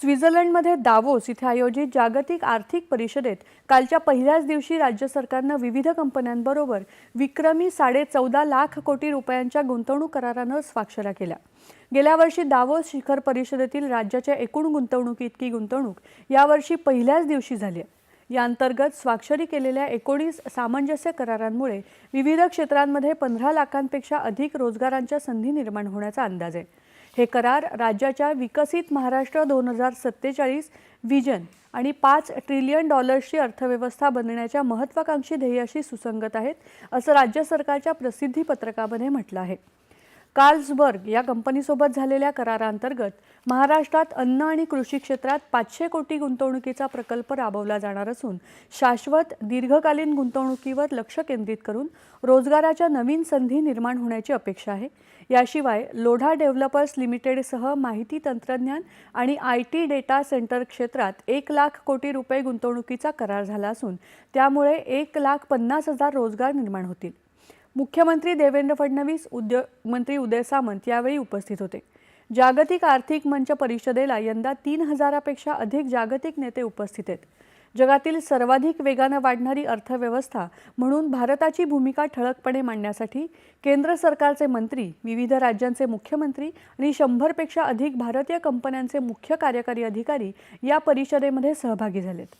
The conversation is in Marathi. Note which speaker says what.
Speaker 1: स्वित्झर्लंडमध्ये दावोस इथे आयोजित जागतिक आर्थिक परिषदेत कालच्या पहिल्याच दिवशी राज्य सरकारनं विविध कंपन्यांबरोबर विक्रमी साडे चौदा लाख कोटी रुपयांच्या गुंतवणूक करारानं स्वाक्षऱ्या केल्या. गेल्या वर्षी दावोस शिखर परिषदेतील राज्याच्या एकूण गुंतवणुकी इतकी गुंतवणूक यावर्षी पहिल्याच दिवशी झाली या अंतर्गत स्वाक्षरी केलेल्या एकोणीस सामंजस्य करारांमुळे विविध क्षेत्रांमध्ये पंधरा लाखांपेक्षा अधिक रोजगारांच्या संधी निर्माण होण्याचा अंदाज आहे. हे करार राज्याच्या विकसित महाराष्ट्र दोन हजार सत्तेचाळीस व्हिजन आणि पाच ट्रिलियन डॉलर्सची अर्थव्यवस्था बनण्याच्या महत्त्वाकांक्षी ध्येयाशी सुसंगत आहेत असं राज्य सरकारच्या प्रसिद्धी पत्रकामध्ये म्हटलं आहे. कार्ल्सबर्ग या कंपनीसोबत झालेल्या कराराअंतर्गत महाराष्ट्रात अन्न आणि कृषी क्षेत्रात पाचशे कोटी गुंतवणुकीचा प्रकल्प राबवला जाणार असून शाश्वत दीर्घकालीन गुंतवणुकीवर लक्ष केंद्रित करून रोजगाराच्या नवीन संधी निर्माण होण्याची अपेक्षा आहे. याशिवाय लोढा डेव्हलपर्स लिमिटेडसह माहिती तंत्रज्ञान आणि आय टी डेटा सेंटर क्षेत्रात एक लाख कोटी रुपये गुंतवणुकीचा करार झाला असून त्यामुळे एक लाख पन्नास हजार रोजगार निर्माण होतील. मुख्यमंत्री देवेंद्र फडणवीस उद्योग मंत्री उदय सामंत यावेळी उपस्थित होते. जागतिक आर्थिक मंच परिषदेला यंदा तीन हजारापेक्षा अधिक जागतिक नेते उपस्थित आहेत. जगातील सर्वाधिक वेगानं वाढणारी अर्थव्यवस्था म्हणून भारताची भूमिका ठळकपणे मांडण्यासाठी केंद्र सरकारचे मंत्री विविध राज्यांचे मुख्यमंत्री आणि शंभरपेक्षा अधिक भारतीय कंपन्यांचे मुख्य कार्यकारी अधिकारी या परिषदेमध्ये सहभागी झालेत.